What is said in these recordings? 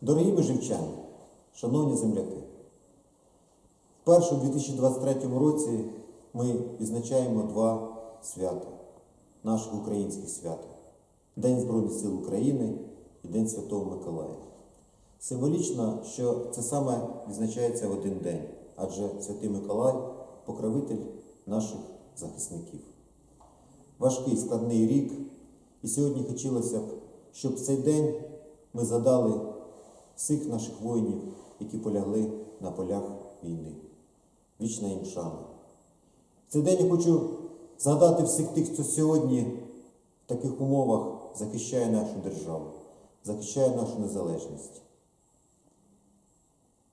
Дорогі бежівчани, шановні земляки, вперше у 2023 році ми відзначаємо два свята, наших українських свята День Збройних сил України і День Святого Миколая. Символічно, що це саме відзначається в один день, адже Святий Миколай покровитель наших захисників. Важкий складний рік, і сьогодні хотілося б, щоб цей день ми згадали всіх наших воїнів, які полягли на полях війни. Вічна їм шана. В цей день я хочу згадати всіх тих, хто сьогодні в таких умовах захищає нашу державу, захищає нашу незалежність.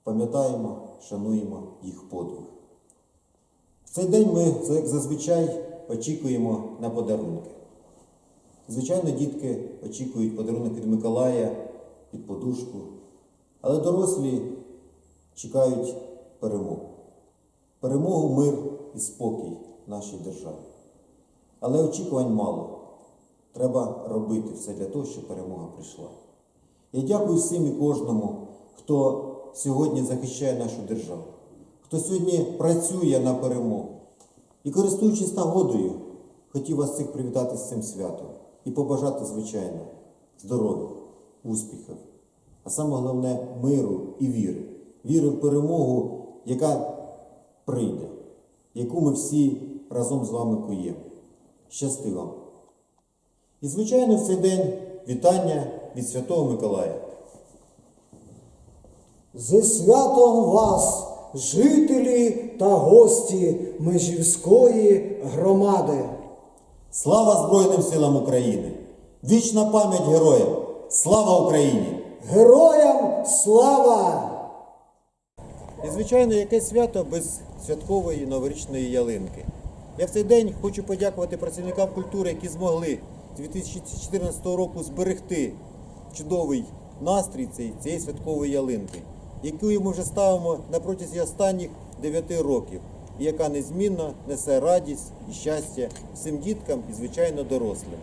Пам'ятаємо, шануємо їх подвиг. В цей день ми, як зазвичай, очікуємо на подарунки. Звичайно, дітки очікують подарунок від Миколая, під подушку, але дорослі чекають перемогу. Перемогу, мир і спокій нашій державі. Але очікувань мало. Треба робити все для того, щоб перемога прийшла. Я дякую всім і кожному, хто сьогодні захищає нашу державу, хто сьогодні працює на перемогу. І користуючись нагодою, хотів вас всіх привітати з цим святом і побажати, звичайно, здоров'я, успіхів, а саме головне миру і віри. Віри в перемогу, яка прийде, яку ми всі разом з вами куємо. Щасти вам! І, звичайно, в цей день вітання від Святого Миколая. Зі святом вас, жителі та гості Межівської громади. Слава Збройним силам України! Вічна пам'ять героям! Слава Україні! Героям слава! І, звичайно, яке свято без святкової новорічної ялинки. Я в цей день хочу подякувати працівникам культури, які змогли 2014 року зберегти чудовий настрій цієї, святкової ялинки, яку ми вже ставимо на протязі останніх 9 років, і яка незмінно несе радість і щастя всім діткам і, звичайно, дорослим.